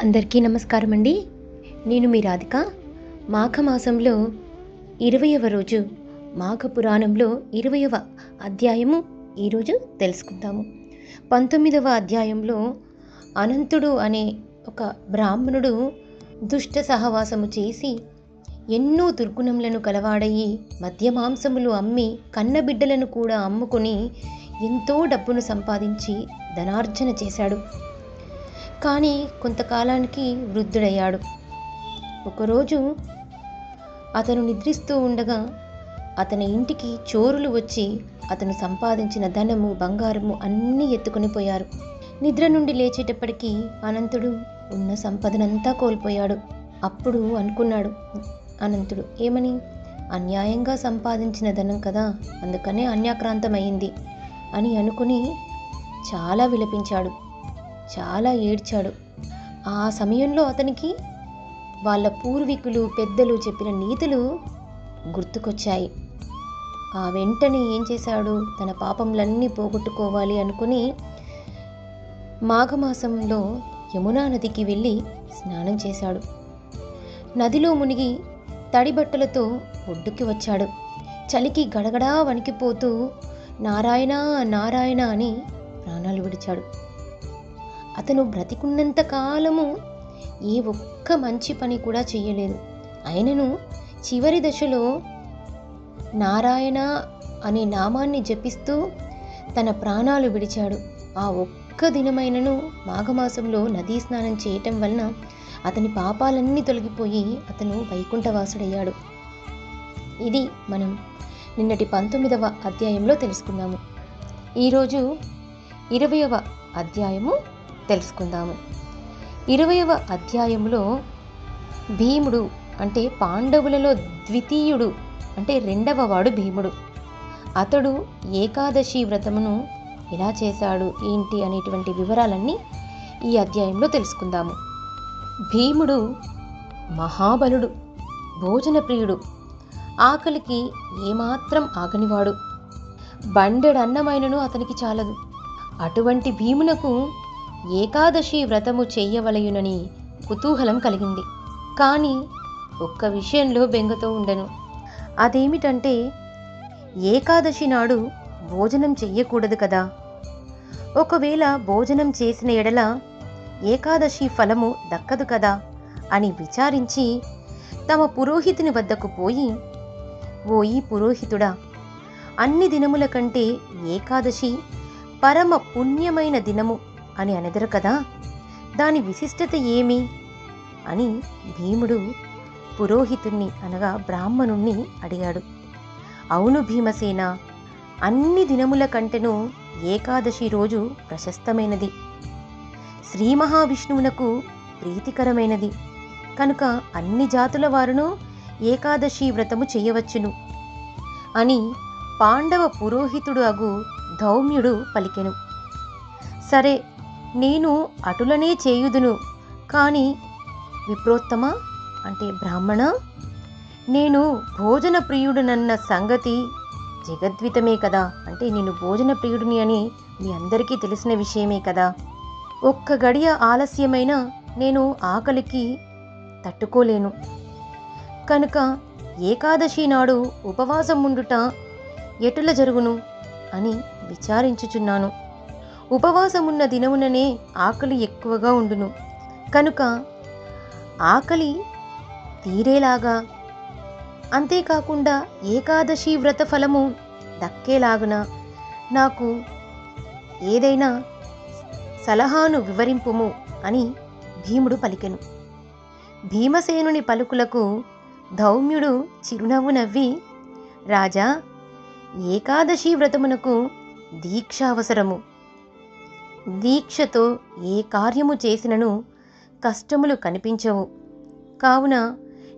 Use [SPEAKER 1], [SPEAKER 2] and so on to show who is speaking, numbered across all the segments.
[SPEAKER 1] అందరికీ నమస్కారం అండి. నేను మీ రాధిక. మాఘమాసంలో ఇరవయవ రోజు మాఘ పురాణంలో ఇరవయవ అధ్యాయము ఈరోజు తెలుసుకుందాము పంతొమ్మిదవ అధ్యాయంలో అనంతుడు అనే ఒక బ్రాహ్మణుడు దుష్ట సహవాసము చేసి ఎన్నో దుర్గుణములను కలవాడయి మద్యమాంసములు అమ్మి కన్నబిడ్డలను కూడా అమ్ముకొని ఎంతో డబ్బును సంపాదించి ధనార్జన చేశాడు. కానీ కొంతకాలానికి వృద్ధుడయ్యాడు. ఒకరోజు అతను నిద్రిస్తూ ఉండగా అతని ఇంటికి చోరులు వచ్చి అతను సంపాదించిన ధనము బంగారము అన్నీ ఎత్తుకొని పోయారు. నిద్ర నుండి లేచేటప్పటికీ అనంతుడు ఉన్న సంపదనంతా కోల్పోయాడు. అప్పుడు అనుకున్నాడు అనంతుడు ఏమని? అన్యాయంగా సంపాదించిన ధనం కదా అందుకనే అన్యాక్రాంతమైంది అని అనుకుని చాలా విలపించాడు. చాలా ఏడ్చాడు. ఆ సమయంలో అతనికి వాళ్ళ పూర్వీకులు పెద్దలు చెప్పిన నీతులు గుర్తుకొచ్చాయి. ఆ వెంటనే ఏం చేశాడు? తన పాపంలన్నీ పోగొట్టుకోవాలి అనుకుని మాఘమాసంలో యమునా నదికి వెళ్ళి స్నానం చేశాడు. నదిలో మునిగి తడి బట్టలతో ఒడ్డుకి వచ్చాడు. చలికి గడగడా వణికిపోతూ నారాయణ నారాయణ అని ప్రాణాలు విడిచాడు. అతను బ్రతికున్నంత కాలము ఏ ఒక్క మంచి పని కూడా చేయలేదు ఆయనను చివరి దశలో నారాయణ అనే నామాన్ని జపిస్తూ తన ప్రాణాలు విడిచాడు. ఆ ఒక్క దినమైనను మాఘమాసంలో నదీ స్నానం చేయటం వలన అతని పాపాలన్నీ తొలగిపోయి అతను వైకుంఠవాసుడయ్యాడు. ఇది మనం నిన్నటి పంతొమ్మిదవ అధ్యాయంలో తెలుసుకున్నాము. ఈరోజు ఇరవయవ అధ్యాయము తెలుసుకుందాము. ఇరవయవ అధ్యాయంలో భీముడు అంటే పాండవులలో ద్వితీయుడు అంటే రెండవ వాడు భీముడు. అతడు ఏకాదశి వ్రతమును ఎలా చేశాడు ఏంటి అనేటువంటి వివరాలన్నీ ఈ అధ్యాయంలో తెలుసుకుందాము. భీముడు మహాబలుడు భోజన ప్రియుడు ఆకలికి ఏమాత్రం ఆగనివాడు. బండెడన్నమైనను అతనికి చాలదు. అటువంటి భీమునకు ఏకాదశి వ్రతము చెయ్యవలయునని కుతూహలం కలిగింది. కానీ ఒక్క విషయంలో బెంగతో ఉండెను. అదేమిటంటే ఏకాదశి నాడు భోజనం చెయ్యకూడదు కదా. ఒకవేళ భోజనం చేసిన ఎడల ఏకాదశి ఫలము దక్కదు కదా అని విచారించి తమ పురోహితుని వద్దకు పోయి ఓయి పురోహితుడా అన్ని దినముల కంటే ఏకాదశి పరమ పుణ్యమైన దినము అని అనెదరు కదా. దాని విశిష్టత ఏమి? అని భీముడు పురోహితుణ్ణి అనగా బ్రాహ్మణుణ్ణి అడిగాడు. అవును భీమసేన అన్ని దినముల కంటెను ఏకాదశి రోజు ప్రశస్తమైనది. శ్రీ మహావిష్ణువునకు ప్రీతికరమైనది. కనుక అన్ని జాతుల వారును ఏకాదశి వ్రతము చేయవచ్చును అని పాండవ పురోహితుడు అగు ధౌమ్యుడు పలికెను. సరే నేను అటులనే చేయుదును. కానీ విప్రోత్తమ అంటే బ్రాహ్మణ నేను భోజన ప్రియుడునన్న సంగతి జగద్వితమే కదా. అంటే నేను భోజన ప్రియుడిని అని మీ అందరికీ తెలిసిన విషయమే కదా. ఒక్క గడియ ఆలస్యమైన నేను ఆకలికి తట్టుకోలేను. కనుక ఏకాదశి నాడు ఉపవాసం ఉండుట ఎటుల జరుగును అని విచారించుచున్నాను. ఉపవాసమున్న దినముననే ఆకలి ఎక్కువగా ఉండును. కనుక ఆకలి తీరేలాగా అంతేకాకుండా ఏకాదశి వ్రత ఫలము దక్కేలాగున నాకు ఏదైనా సలహాను వివరింపుము అని భీముడు పలికెను. భీమసేనుని పలుకులకు ధౌమ్యుడు చిరునవ్వు నవ్వి రాజా ఏకాదశి వ్రతమునకు దీక్ష అవసరము దీక్షతో ఏ కార్యము చేసినను కష్టములు కనిపించవు. కావున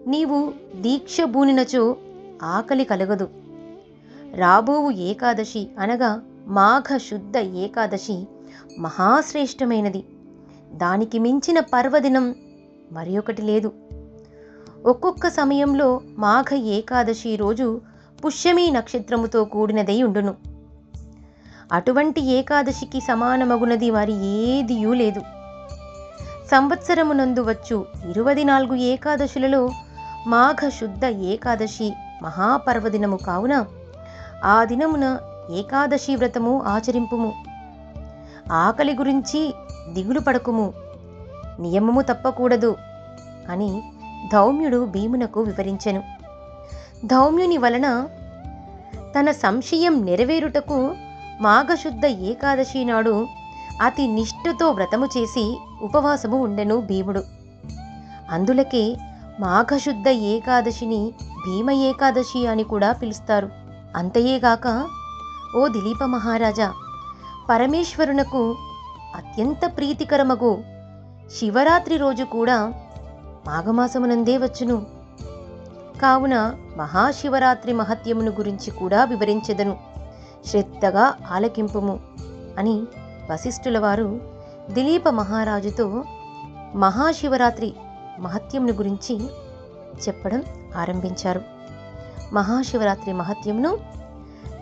[SPEAKER 1] నీవు దీక్ష బూనినచో ఆకలి కలగదు. రాబోవు ఏకాదశి అనగా మాఘ శుద్ధ ఏకాదశి మహాశ్రేష్టమైనది. దానికి మించిన పర్వదినం మరి ఒకటి లేదు. ఒక్కొక్క సమయంలో మాఘ ఏకాదశి రోజు పుష్యమీ నక్షత్రముతో కూడినదై ఉండును. అటువంటి ఏకాదశికి సమానమగునది వారి ఏదియూ లేదు సంవత్సరమునందు వచ్చు ఇరువది నాలుగు ఏకాదశులలో మాఘ శుద్ధ ఏకాదశి మహాపర్వదినము కావున ఆ దినమున ఏకాదశి వ్రతము ఆచరింపుము. ఆకలి గురించి దిగులు పడకుము. నియమము తప్పకూడదు అని ధౌమ్యుడు భీమునకు వివరించెను. ధౌమ్యుని వలన తన సంశయం నెరవేరుటకు మాఘశుద్ధ ఏకాదశి నాడు అతి నిష్ఠతో వ్రతము చేసి ఉపవాసము ఉండెను భీముడు. అందులకే మాఘశుద్ధ ఏకాదశిని భీమ ఏకాదశి అని కూడా పిలుస్తారు. అంతయేగాక ఓ దిలీప మహారాజా పరమేశ్వరునకు అత్యంత ప్రీతికరమగు శివరాత్రి రోజు కూడా మాఘమాసమునందే వచ్చును. కావున మహాశివరాత్రి మహత్యమును గురించి కూడా వివరించెదను. శ్రద్ధగా ఆలకింపుము అని వశిష్ఠుల వారు దిలీప మహారాజుతో మహాశివరాత్రి మహత్యమును గురించి చెప్పడం ఆరంభించారు. మహాశివరాత్రి మహత్యమును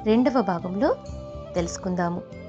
[SPEAKER 1] రెండవ భాగంలో తెలుసుకుందాము.